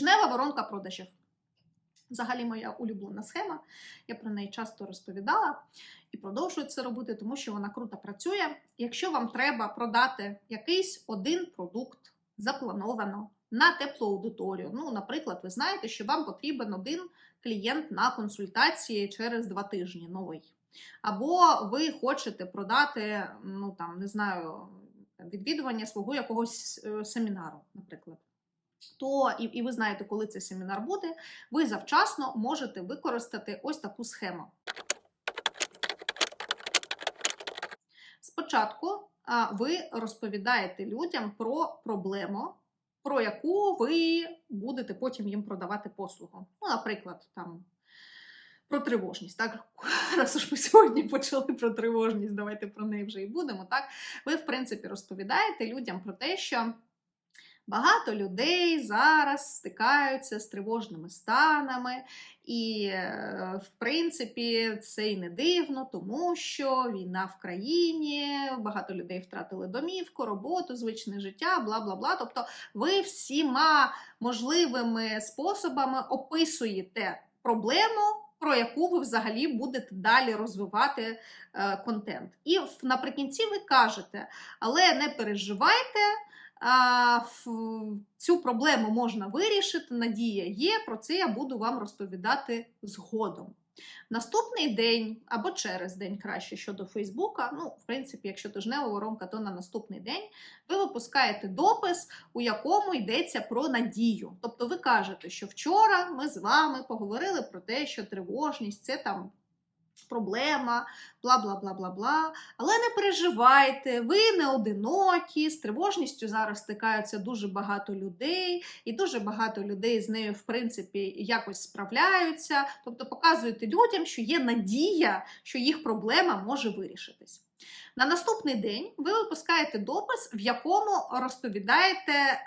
Тижнева воронка продажів. Взагалі моя улюблена схема. Я про неї часто розповідала і продовжую це робити, тому що вона круто працює. Якщо вам треба продати якийсь один продукт заплановано на теплу аудиторію, ну, наприклад, ви знаєте, що вам потрібен один клієнт на консультації через два тижні новий. Або ви хочете продати, ну там не знаю, відвідування свого якогось е, семінару, наприклад. То і, і ви знаєте, коли цей семінар буде, ви завчасно можете використати ось таку схему. Спочатку ви розповідаєте людям про проблему, про яку ви будете потім їм продавати послугу. Ну, наприклад, там про тривожність. Так, раз уж ми сьогодні почали про тривожність, давайте про неї вже і будемо. Так, ви, в принципі, розповідаєте людям про те, що. Багато людей зараз стикаються з тривожними станами, і, е, в принципі, це і не дивно, тому що війна в країні, багато людей втратили домівку, роботу, звичне життя, бла бла бла. Тобто, ви всіма можливими способами описуєте проблему. Про яку ви взагалі будете далі розвивати е, контент. І наприкінці ви кажете, але не переживайте, цю проблему можна вирішити, надія є, про це я буду вам розповідати згодом. Наступний день або через день краще щодо Фейсбука. Ну, в принципі, якщо тижнева воронка, то на наступний день ви випускаєте допис, у якому йдеться про надію. Тобто ви кажете, що вчора ми з вами поговорили про те, що тривожність це там проблема, бла бла бла бла бла. Але не переживайте, ви не одинокі. З тривожністю зараз стикаються дуже багато людей, і дуже багато людей з нею, в принципі, якось справляються. Тобто показуєте людям, що є надія, що їх проблема може вирішитись. На наступний день ви випускаєте допис, в якому розповідаєте е,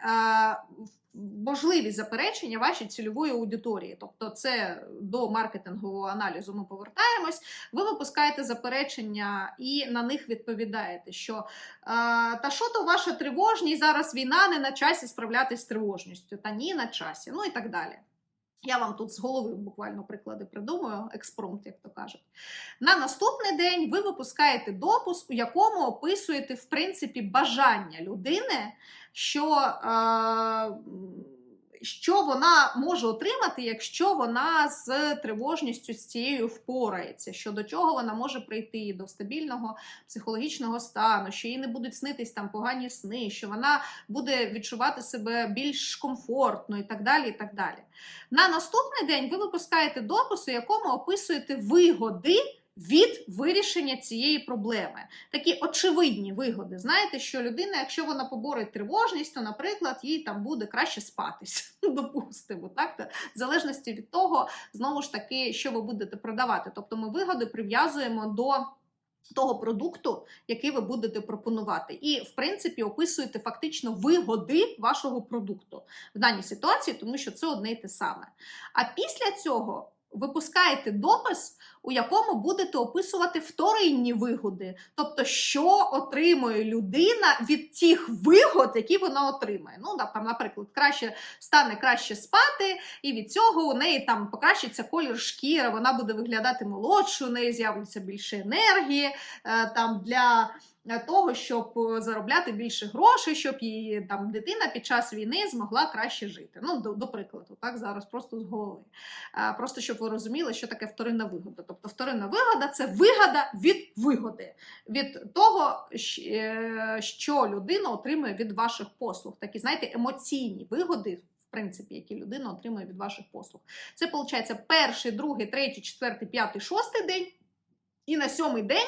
можливі заперечення вашій цільової аудиторії. Тобто, це до маркетингового аналізу ми повертаємось. Ви випускаєте заперечення і на них відповідаєте, що та що то ваша тривожність, зараз війна не на часі справлятись з тривожністю, та ні на часі, ну і так далі. Я вам тут з голови буквально приклади придумаю, експромт, як то кажуть. На наступний день ви випускаєте допуск, у якому описуєте, в принципі, бажання людини, що, е, що вона може отримати, якщо вона з тривожністю з цією впорається, що до чого вона може прийти до стабільного психологічного стану, що їй не будуть снитись там погані сни, що вона буде відчувати себе більш комфортно і так далі. і так далі. На наступний день ви випускаєте допис, у якому описуєте вигоди від вирішення цієї проблеми. Такі очевидні вигоди. Знаєте, що людина, якщо вона поборить тривожність, то, наприклад, їй там буде краще спатись. Допустимо, так? Та В залежності від того, знову ж таки, що ви будете продавати. Тобто ми вигоди прив'язуємо до. Того продукту, який ви будете пропонувати, і в принципі описуєте фактично вигоди вашого продукту в даній ситуації, тому що це одне й те саме. А після цього випускаєте допис, у якому будете описувати вторинні вигоди, тобто, що отримує людина від тих вигод, які вона отримає. Ну, там, наприклад, краще стане краще спати, і від цього у неї там покращиться колір шкіри, вона буде виглядати молодшою, у неї з'явиться більше енергії е, там для. Того, щоб е, заробляти більше грошей, щоб її там дитина під час війни змогла краще жити. Ну, до, до прикладу, так зараз просто з голови. А, Просто щоб ви розуміли, що таке вторинна вигода. Тобто, вторинна вигода це вигода від вигоди, від того, е, що людина отримує від ваших послуг. Такі, знаєте, емоційні вигоди. В принципі, які людина отримує від ваших послуг. Це виходить перший, другий, третій, четвертий, п'ятий, шостий день. І на сьомий день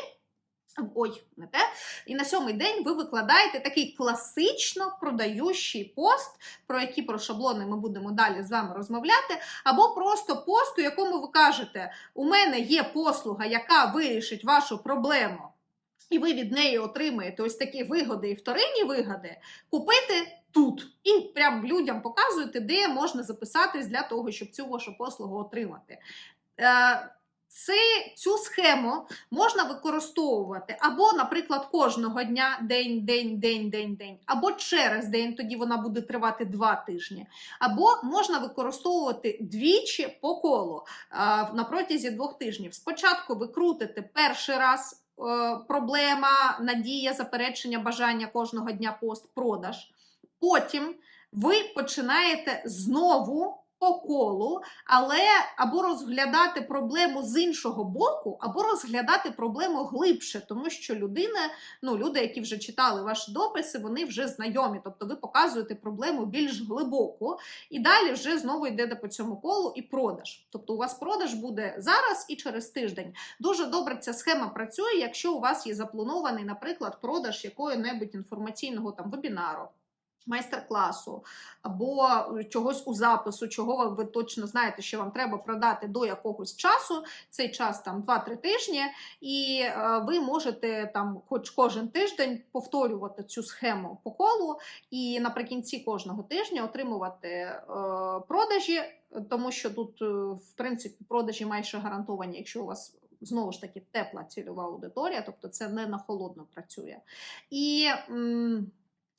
Ой, не те. І на сьомий день ви викладаєте такий класично продаючий пост, про які про шаблони ми будемо далі з вами розмовляти, або просто пост, у якому ви кажете: у мене є послуга, яка вирішить вашу проблему, і ви від неї отримаєте ось такі вигоди і вторинні вигоди, купити тут. І прям людям показуєте, де можна записатись для того, щоб цю вашу послугу отримати. Е, Це, цю схему можна використовувати або, наприклад, кожного дня день, день, день, день, день, або через день, тоді вона буде тривати два тижні. Або можна використовувати двічі по колу на протязі двох тижнів. Спочатку ви крутите перший раз е, проблема, надія, заперечення, бажання кожного дня пост, продаж. Потім ви починаєте знову по колу, але або розглядати проблему з іншого боку, або розглядати проблему глибше, тому що людина, ну люди, які вже читали ваші дописи, вони вже знайомі. Тобто ви показуєте проблему більш глибоку, і далі вже знову йдете по цьому колу і продаж. Тобто у вас продаж буде зараз і через тиждень. Дуже добре ця схема працює, якщо у вас є запланований, наприклад, продаж якої-небудь інформаційного там вебінару майстер-класу або чогось у запису, чого ви, точно знаєте, що вам треба продати до якогось часу. Цей час там 2-3 тижні, і е, ви можете там, хоч кожен тиждень, повторювати цю схему по колу, і наприкінці кожного тижня отримувати е, продажі, тому що тут, е, в принципі, продажі майже гарантовані, якщо у вас. Знову ж таки, тепла цільова аудиторія, тобто це не на холодно працює. І м,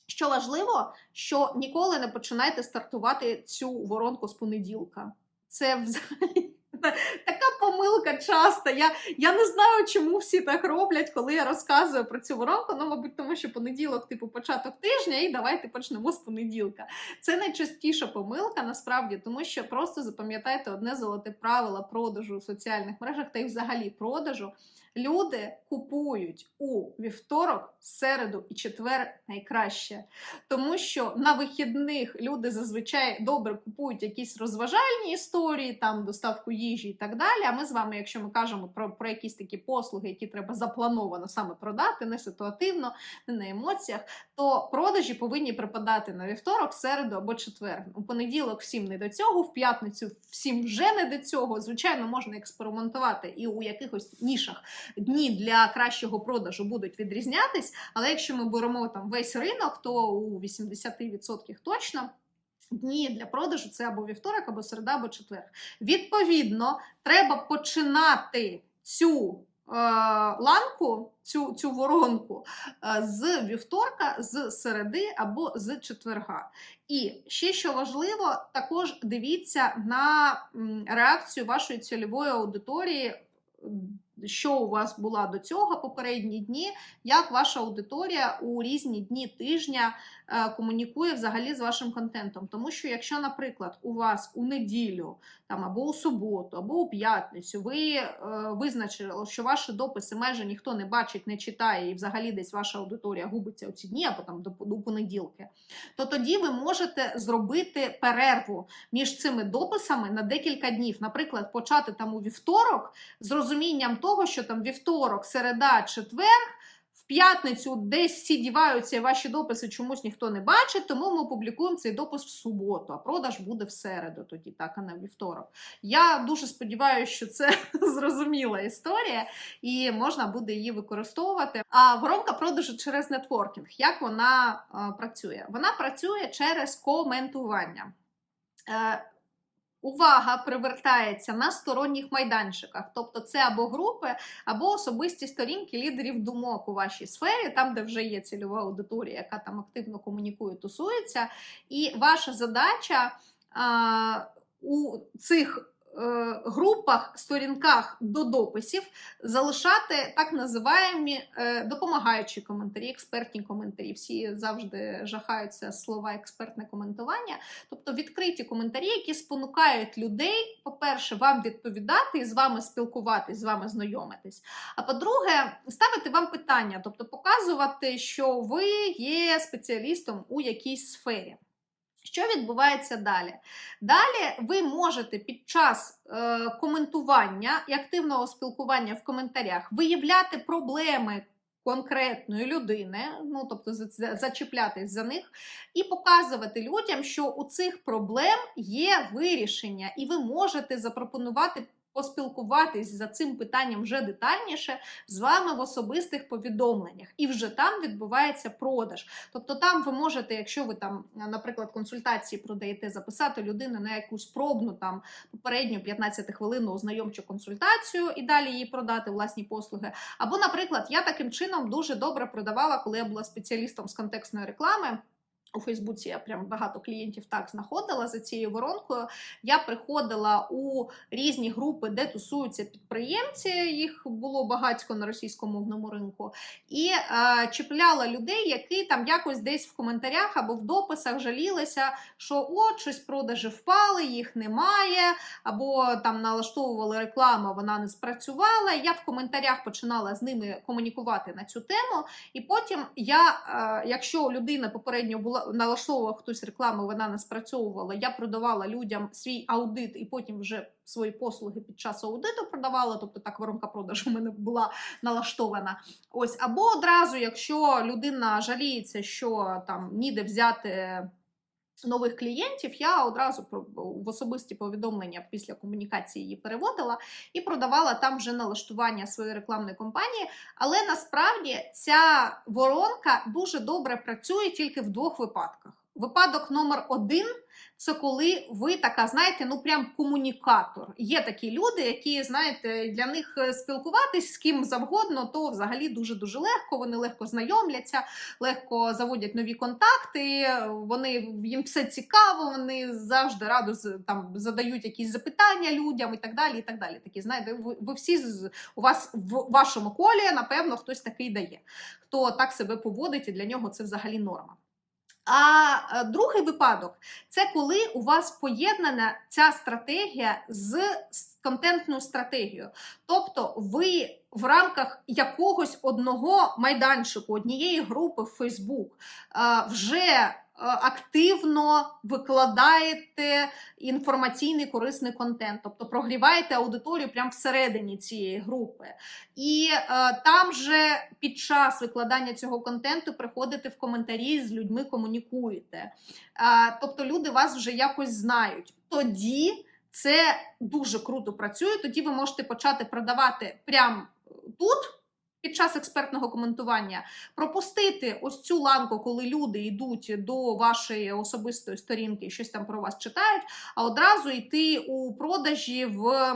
що важливо, що ніколи не починайте стартувати цю воронку з понеділка. Це взагалі така помилка часто. Я я не знаю, чому всі так роблять, коли я розказую про цю воронку. Ну, мабуть, тому що понеділок, типу, початок тижня, і давайте почнемо з понеділка. Це найчастіша помилка, насправді, тому що просто запам'ятайте одне золоте правило продажу у соціальних мережах та й взагалі продажу. Люди купують у вівторок, середу і четвер найкраще. Тому що на вихідних люди зазвичай добре купують якісь розважальні історії, там доставку їжі і так далі. А ми з вами, якщо ми кажемо про, про якісь такі послуги, які треба заплановано саме продати, не ситуативно, не на емоціях, то продажі повинні припадати на вівторок, середу або четвер. У понеділок всім не до цього, в п'ятницю всім вже не до цього. Звичайно, можна експериментувати і у якихось нішах дні для кращого продажу будуть відрізнятись. Але якщо ми беремо там весь ринок, то у 80% точно. Дні для продажу це або вівторок, або середа, або четвер. Відповідно, треба починати цю е, ланку, цю цю воронку е, з вівторка, з середи або з четверга. І ще що важливо, також дивіться на реакцію вашої цільової аудиторії що у вас була до цього попередні дні, як ваша аудиторія у різні дні тижня е, комунікує взагалі з вашим контентом. Тому що, якщо, наприклад, у вас у неділю там або у суботу, або у п'ятницю ви е, визначили, що ваші дописи майже ніхто не бачить, не читає, і взагалі десь ваша аудиторія губиться у ці дні, або там до, до понеділки, то тоді ви можете зробити перерву між цими дописами на декілька днів. Наприклад, почати там у вівторок з розумінням того, що там вівторок, середа, четвер. В п'ятницю десь всі діваються і ваші дописи чомусь ніхто не бачить, тому ми публікуємо цей допис в суботу, а продаж буде в середу, тоді так, а в вівторок. Я дуже сподіваюся, що це зрозуміла історія, і можна буде її використовувати. А воронка продажу через нетворкінг. Як вона а, працює? Вона працює через коментування. Е, увага привертається на сторонніх майданчиках, тобто це або групи, або особисті сторінки лідерів думок у вашій сфері, там, де вже є цільова аудиторія, яка там активно комунікує, тусується. І ваша задача а, у цих групах, сторінках до дописів залишати так називаємо е, допомагаючі коментарі, експертні коментарі. Всі завжди жахаються слова експертне коментування, тобто відкриті коментарі, які спонукають людей, по-перше, вам відповідати і з вами спілкуватись, з вами знайомитись. А по-друге, ставити вам питання, тобто показувати, що ви є спеціалістом у якійсь сфері. Що відбувається далі? Далі ви можете під час е, коментування і активного спілкування в коментарях виявляти проблеми конкретної людини, ну тобто зачіплятись за них, і показувати людям, що у цих проблем є вирішення, і ви можете запропонувати поспілкуватись за цим питанням вже детальніше з вами в особистих повідомленнях, і вже там відбувається продаж. Тобто, там ви можете, якщо ви там, наприклад, консультації продаєте, записати людину на якусь пробну там попередню 15 хвилинну ознайомчу консультацію і далі їй продати власні послуги. Або, наприклад, я таким чином дуже добре продавала, коли я була спеціалістом з контекстної реклами. У Фейсбуці я прям багато клієнтів так знаходила за цією воронкою. Я приходила у різні групи, де тусуються підприємці. Їх було багатько на російськомовному ринку, і е, чіпляла людей, які там якось десь в коментарях або в дописах жалілися, що от щось продажі впали, їх немає, або там налаштовували рекламу, вона не спрацювала. Я в коментарях починала з ними комунікувати на цю тему. І потім я, е, якщо людина попередньо була налаштовувала хтось рекламу, вона не спрацьовувала. Я продавала людям свій аудит і потім вже свої послуги під час аудиту продавала. Тобто так воронка продажу в мене була налаштована. Ось або одразу, якщо людина жаліється, що там ніде взяти. Нових клієнтів я одразу в особисті повідомлення після комунікації її переводила і продавала там вже налаштування своєї рекламної кампанії. Але насправді ця воронка дуже добре працює тільки в двох випадках. Випадок номер один це коли ви така, знаєте, ну прям комунікатор. Є такі люди, які, знаєте, для них е, спілкуватись з ким завгодно, то взагалі дуже-дуже легко. Вони легко знайомляться, легко заводять нові контакти, вони їм все цікаво, вони завжди радо там задають якісь запитання людям і так далі. І так далі. Такі, знаєте, ви, ви всі у вас в вашому колі, напевно, хтось такий дає, хто так себе поводить, і для нього це взагалі норма. А е, другий випадок це коли у вас поєднана ця стратегія з контентною стратегією. Тобто ви в рамках якогось одного майданчику, однієї групи в е, вже активно викладаєте інформаційний корисний контент, тобто прогріваєте аудиторію прямо всередині цієї групи. І е, там же під час викладання цього контенту приходите в коментарі з людьми, комунікуєте. Е, тобто люди вас вже якось знають. Тоді це дуже круто працює. Тоді ви можете почати продавати прямо тут. Під час експертного коментування пропустити ось цю ланку, коли люди йдуть до вашої особистої сторінки і щось там про вас читають, а одразу йти у продажі в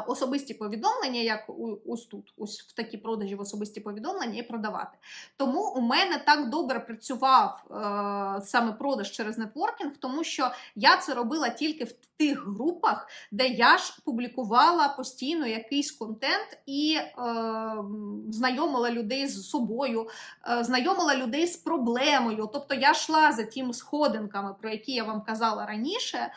особисті повідомлення, як ось тут, ось в такі продажі в особисті повідомлення і продавати. Тому у мене так добре працював е, саме продаж через нетворкінг, тому що я це робила тільки в тих групах, де я ж публікувала постійно якийсь контент і е, знайомила людей з собою, е, знайомила людей з проблемою. Тобто я йшла за тими сходинками, про які я вам казала раніше, е,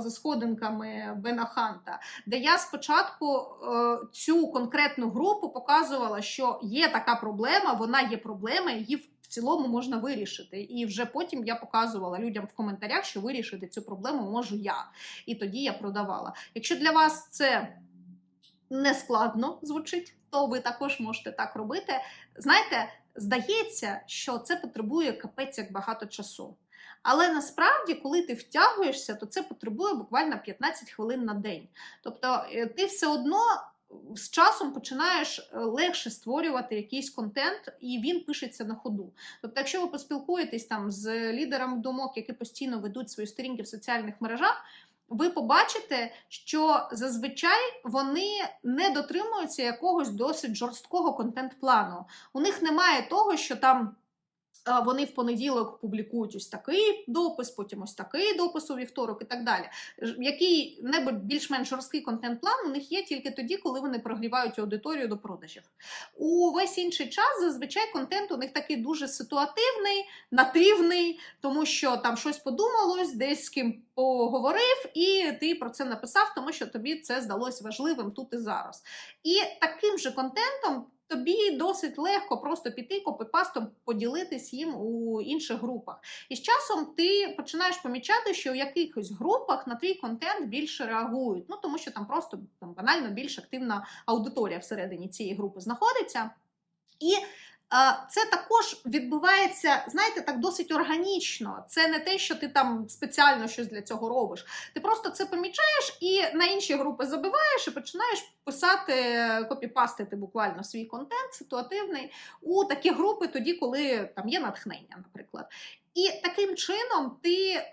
за сходинками Бена Ханта, де я спочатку е, цю конкретну групу показувала, що є така проблема, вона є проблема, її в цілому можна вирішити. І вже потім я показувала людям в коментарях, що вирішити цю проблему можу я. І тоді я продавала. Якщо для вас це не складно звучить, то ви також можете так робити. Знаєте, здається, що це потребує капець як багато часу. Але насправді, коли ти втягуєшся, то це потребує буквально 15 хвилин на день. Тобто, е, ти все одно з часом починаєш е, легше створювати якийсь контент, і він пишеться на ходу. Тобто, якщо ви поспілкуєтесь там з лідерами думок, які постійно ведуть свої сторінки в соціальних мережах. Ви побачите, що зазвичай вони не дотримуються якогось досить жорсткого контент-плану. У них немає того, що там вони в понеділок публікують ось такий допис, потім ось такий допис у вівторок і так далі. Який небудь більш-менш жорсткий контент-план у них є тільки тоді, коли вони прогрівають аудиторію до продажів. У весь інший час зазвичай контент у них такий дуже ситуативний, нативний, тому що там щось подумалось, десь з ким поговорив, і ти про це написав, тому що тобі це здалось важливим тут і зараз. І таким же контентом. Тобі досить легко просто піти копипастом поділитись їм у інших групах. І з часом ти починаєш помічати, що в якихось групах на твій контент більше реагують. Ну тому що там просто там банально більш активна аудиторія всередині цієї групи знаходиться. І Це також відбувається, знаєте, так досить органічно. Це не те, що ти там спеціально щось для цього робиш. Ти просто це помічаєш і на інші групи забиваєш і починаєш писати, копіпастити буквально свій контент ситуативний у такі групи, тоді, коли там є натхнення, наприклад. І таким чином ти е,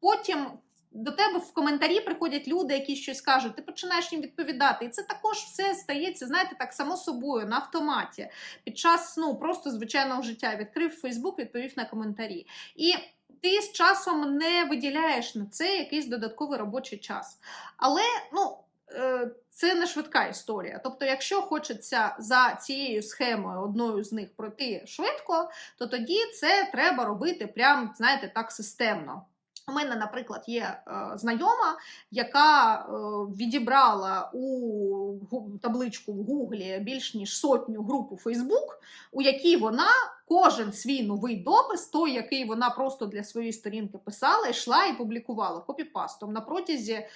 потім. До тебе в коментарі приходять люди, які щось кажуть, ти починаєш їм відповідати. І це також все стається, знаєте, так само собою на автоматі. Під час ну, просто звичайного життя відкрив Фейсбук, відповів на коментарі. І ти з часом не виділяєш на це якийсь додатковий робочий час. Але ну, е, це не швидка історія. Тобто, якщо хочеться за цією схемою одною з них пройти швидко, то тоді це треба робити прям, знаєте, так системно. У мене, наприклад, є е, знайома, яка е, відібрала у табличку в Гуглі більш ніж сотню груп у Фейсбук, у якій вона кожен свій новий допис, той, який вона просто для своєї сторінки писала, йшла і публікувала копіпастом на протязі е,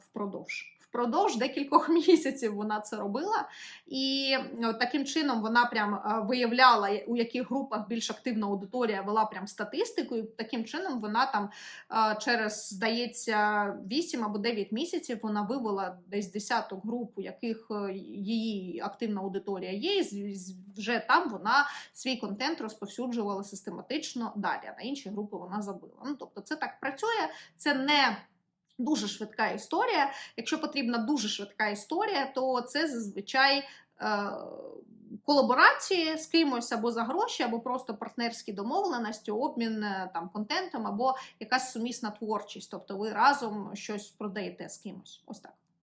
впродовж. Впродовж декількох місяців вона це робила, і е, таким чином вона прям е, виявляла, у яких групах більш активна аудиторія вела прям статистику. І таким чином вона там е, через, здається, 8 або 9 місяців вона вивела десь десяток груп, у яких е, її активна аудиторія є. І вже там вона свій контент розповсюджувала систематично далі. На інші групи вона забила. Ну тобто, це так працює, це не. Дуже швидка історія. Якщо потрібна дуже швидка історія, то це зазвичай е, колаборації з кимось або за гроші, або просто партнерські домовленості, обмін е, там контентом, або якась сумісна творчість. Тобто ви разом щось продаєте з кимось. Ось так.